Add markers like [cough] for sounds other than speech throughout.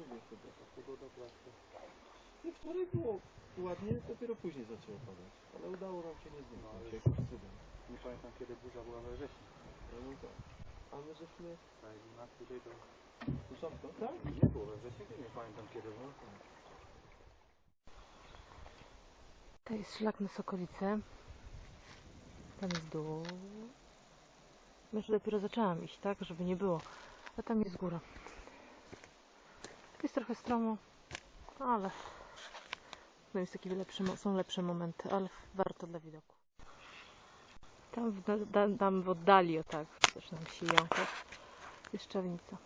mówię chyba. Pogoda prasa. No wczoraj było ładnie, dopiero później zaczęło padać. Ale udało nam się nie No, zniknąć, ale- cudem. Nie pamiętam kiedy burza była we wrześniu. No, no tak. A my żeśmy... Tak, na której to... Początku? Tak? Nie było we wrześniu, nie pamiętam kiedy było. To jest szlak na Sokolice. Tam jest dół. Jeszcze dopiero zaczęłam iść, tak? Żeby nie było. A tam jest góra. Jest trochę stromo, ale no jest taki lepszy, są lepsze momenty, ale warto dla widoku. Tam w, da, tam w oddali, o tak, zaczyna się jąkać, jest czarnica.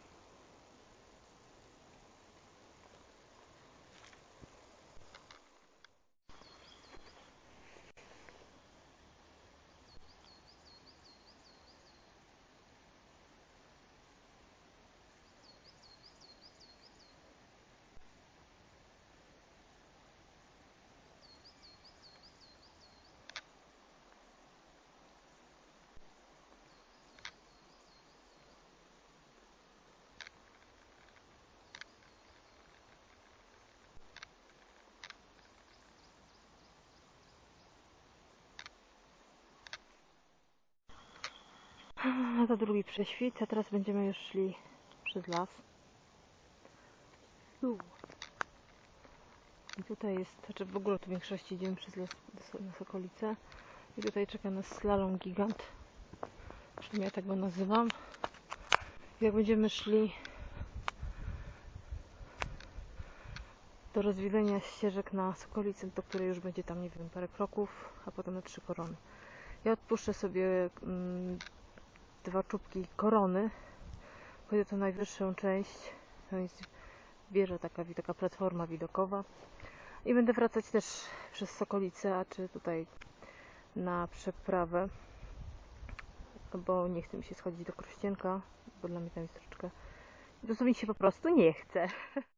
No to drugi prześwit, a teraz będziemy już szli przez las. I tutaj jest, znaczy w ogóle tu w większości idziemy przez las na Sokolice. I tutaj czeka nas slalom gigant. Przynajmniej ja tak go nazywam. Jak będziemy szli do rozwidlenia ścieżek na Sokolicy, do której już będzie tam, nie wiem, parę kroków, a potem na trzy korony. Ja odpuszczę sobie mm, dwa czubki korony. Pójdę to najwyższą część. To jest wieża taka, taka platforma widokowa. I będę wracać też przez Sokolicę, a czy tutaj na przeprawę. Bo nie chce mi się schodzić do Krościenka, bo dla mnie tam jest troszeczkę... Po się po prostu nie chce. [laughs]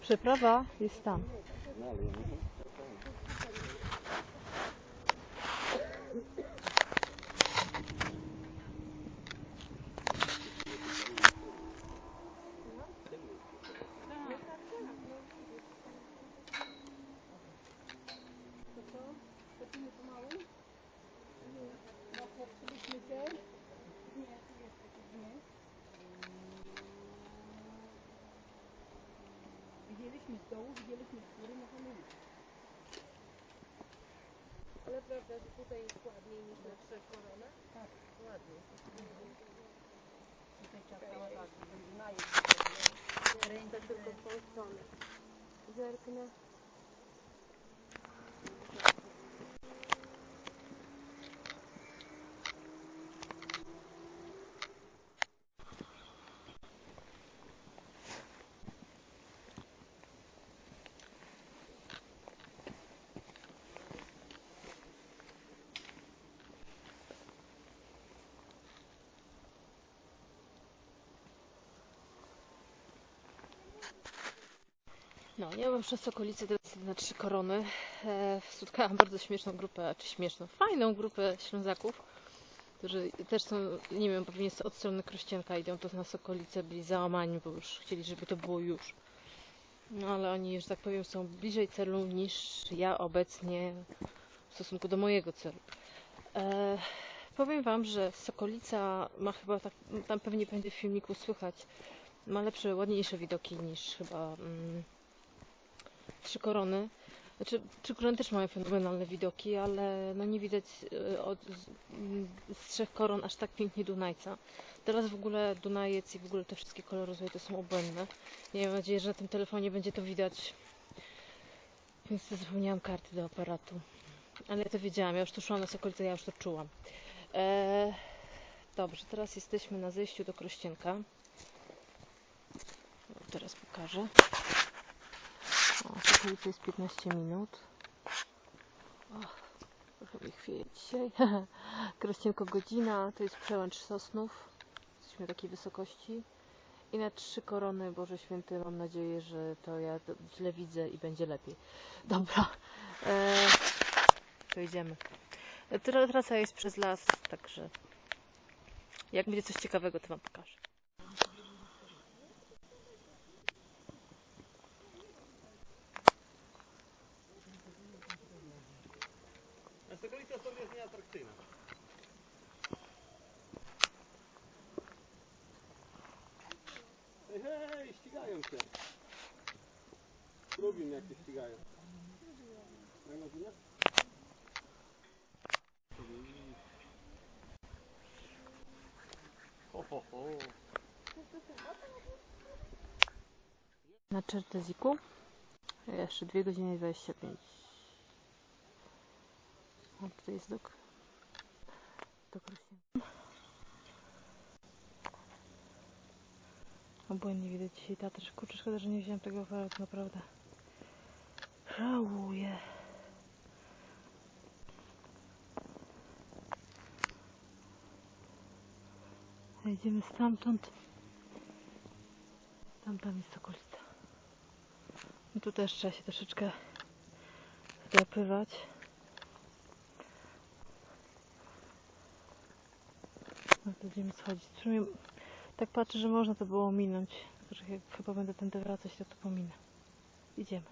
Przeprawa jest tam. Z dołu, widzieliśmy z góry, możemy iść. Ale prawda, że tutaj jest ładniej niż na trzech koronach? Tak. Ładnie. Tutaj trzeba tak, żeby najeść. tą stronę. Zerknę. No, ja mam przez okolice teraz na trzy korony. E, spotkałam bardzo śmieszną grupę, czy śmieszną, fajną grupę Ślązaków, którzy też są, nie wiem, pewnie od strony Krościenka, idą to na okolice, byli załamani, bo już chcieli, żeby to było już. No ale oni, że tak powiem, są bliżej celu niż ja obecnie w stosunku do mojego celu. E, powiem Wam, że Sokolica ma chyba tak, tam pewnie będzie w filmiku słychać, ma lepsze, ładniejsze widoki niż chyba mm, Trzy Korony. Znaczy, Trzy Korony też mają fenomenalne widoki, ale no nie widać e, od, z, Trzech Koron aż tak pięknie Dunajca. Teraz w ogóle Dunajec i w ogóle te wszystkie koloryzuje to są obłędne. Ja mam nadzieję, że na tym telefonie będzie to widać. Więc zapomniałam karty do aparatu. Ale ja to wiedziałam, ja już tu szłam na Sokolice, ja już to czułam. Eee, dobrze, teraz jesteśmy na zejściu do Krościenka. O, teraz pokażę. O, Sokolice jest 15 minut. Och, trochę mi chwieje dzisiaj. [laughs] Krościenko godzina, to jest przełęcz Sosnów. Jesteśmy takiej wysokości. I na trzy korony, Boże Święty, mam nadzieję, że to ja to źle widzę i będzie lepiej. Dobra, eee, to idziemy. Tra- Trasa jest przez las, także jak będzie coś ciekawego, to Wam pokażę. A Sokolica sobie jest nieatrakcyjna. Hej, hej, ścigają się. Lubię jak się ścigają. Jak nazywa? Ho, ho, ho. Na Czerteziku. Jeszcze 2 godziny i 25. A tutaj jest dok. Do Krośniaka. Obłędnie widać dzisiaj Tatry. Kurczę, szkoda, że nie wziąłem tego aparatu, naprawdę. Żałuję. Idziemy stamtąd. Tam, tam jest okolica. Tu też trzeba się troszeczkę wdrapywać. No będziemy schodzić. Sumie tak patrzę, że można to było ominąć. Jak chyba będę tędy wracać, to to pominę. Idziemy.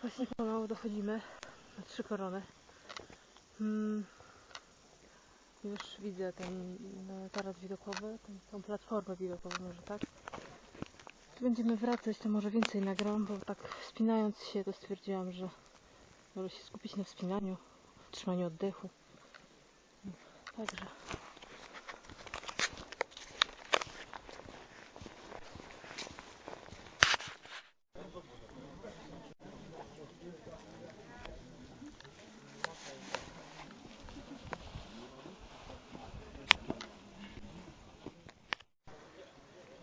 Właśnie pomału dochodzimy na trzy korony. Mm. Już widzę ten no, taras widokowy, ten, tą platformę widokową może tak. Tu będziemy wracać, to może więcej nagram, bo tak wspinając się to stwierdziłam, że może się skupić na wspinaniu, trzymaniu oddechu. Także.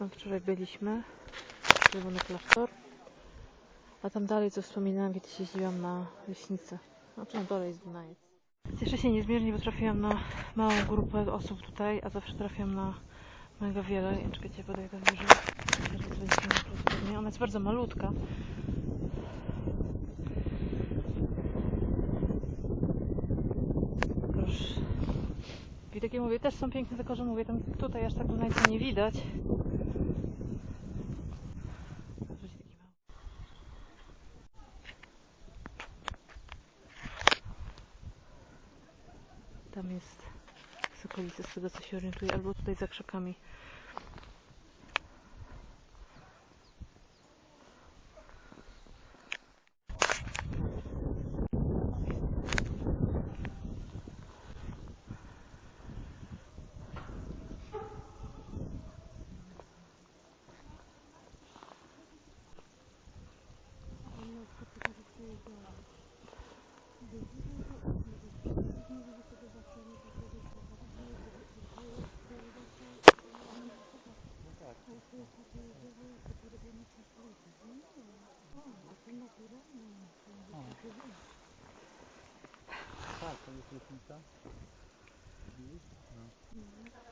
Tam wczoraj byliśmy. Czerwony klasztor. A tam dalej, co wspominałam, kiedy się jeździłam na leśnicę. No tam dalej jest Dunajec. Cieszę się niezmiernie, bo trafiłam na małą grupę osób tutaj, a zawsze trafiam na Mega wiele. Ja czekajcie, podaję to wyżej. Prawdopodobnie. Ona jest bardzo malutka. Mówię też są piękne, tylko że mówię tam tutaj aż tak najco nie widać. Tam jest z okolicy, z tego co się orientuję, albo tutaj za krzakami. Jest lotnica.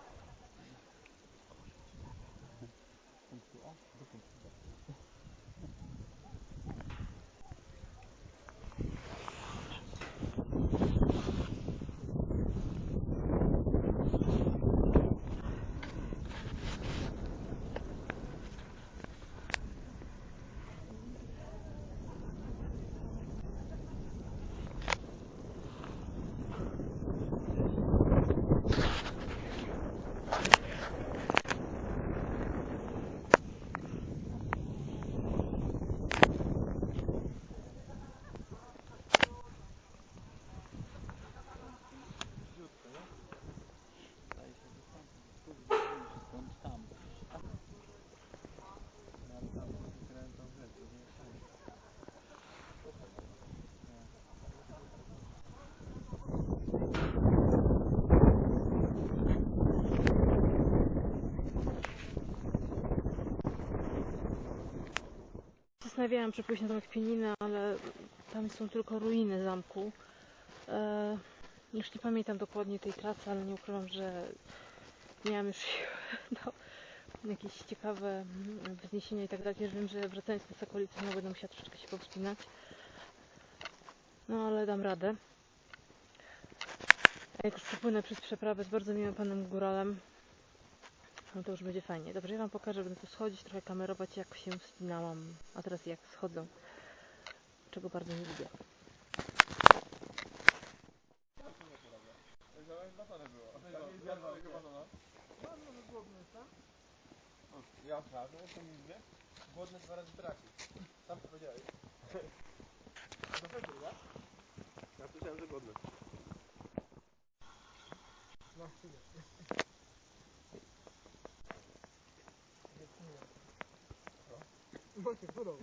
Zastanawiałam się pójść na tą ale tam są tylko ruiny zamku. E, już nie pamiętam dokładnie tej trasy, ale nie ukrywam, że miałam już [laughs] do jakieś ciekawe wzniesienia i tak dalej. Wiem, że wracając do okolicy, no będę musiała troszeczkę się powspinać. No ale dam radę. Jak już przepłynę przez przeprawę z bardzo miłym panem góralem, no to już będzie fajnie. Dobrze, ja Wam pokażę, będę tu schodzić, trochę kamerować jak się wspinałam, a teraz jak schodzę, czego bardzo nie lubię. Ja tak, no to mówię. Głodny dwa razy traci. Sam powiedziałeś. Do tego, ja? Ja słyszałem, że głodny. No, chwilę. Macie górą,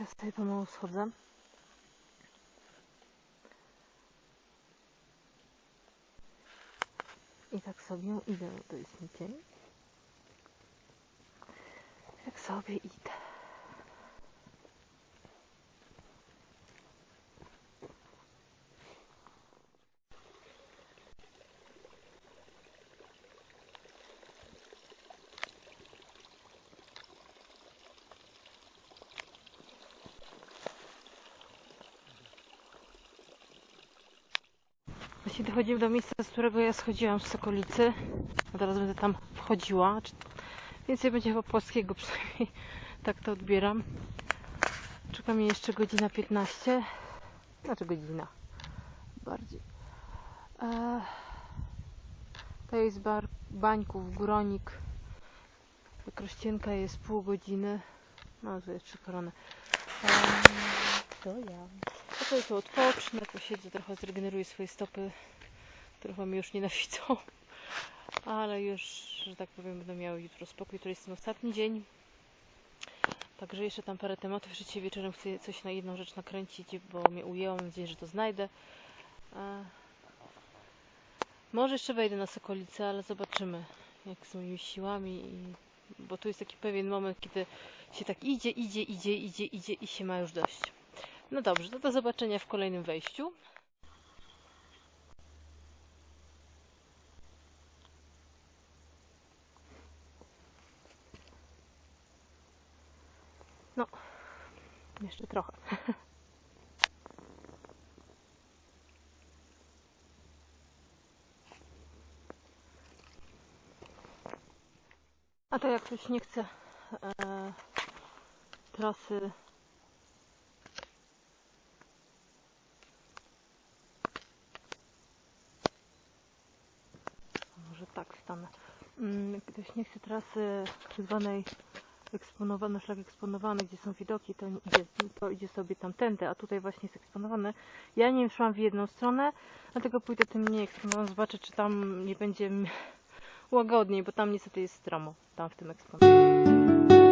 Ja sobie pomału schodzę. Tak sobie idę, to jest mi. Jak sobie idę. Właśnie dochodzimy do miejsca, z którego ja schodziłam z okolicy. A teraz będę tam wchodziła. Więcej będzie chyba polskiego, [laughs] przynajmniej tak to odbieram. Czeka mnie jeszcze godzina 15. Znaczy godzina. Bardziej. Eee, to jest bar Bańków, Góronik. Krościenka jest pół godziny. No, trzy korony. Eee, to ja. Ja sobie odpocznę, posiedzę trochę, zregeneruję swoje stopy. Trochę mnie już nienawidzą. Ale już, że tak powiem, będę miała jutro spokój. To jest ten ostatni dzień. Także jeszcze tam parę tematów. Jeszcze wieczorem chcę coś na jedną rzecz nakręcić, bo mnie ujęło. Mam nadzieję, że to znajdę. Może jeszcze wejdę na Sokolicę, ale zobaczymy, jak z moimi siłami. I, bo tu jest taki pewien moment, kiedy się tak idzie, idzie, idzie, idzie, idzie i się ma już dość. No dobrze, to do zobaczenia w kolejnym wejściu. No, jeszcze trochę. [laughs] A to jak ktoś nie chce e, trasy może tak stanę. Mm, ktoś nie chce trasy tak zwanej eksponowany, szlak eksponowany, gdzie są widoki, to idzie, to idzie sobie tamtędy, a tutaj właśnie jest eksponowany. Ja nie szłam w jedną stronę, dlatego pójdę tym mniej eksponowanym, zobaczę czy tam nie będzie łagodniej, bo tam niestety jest stromo, tam w tym eksponowanym.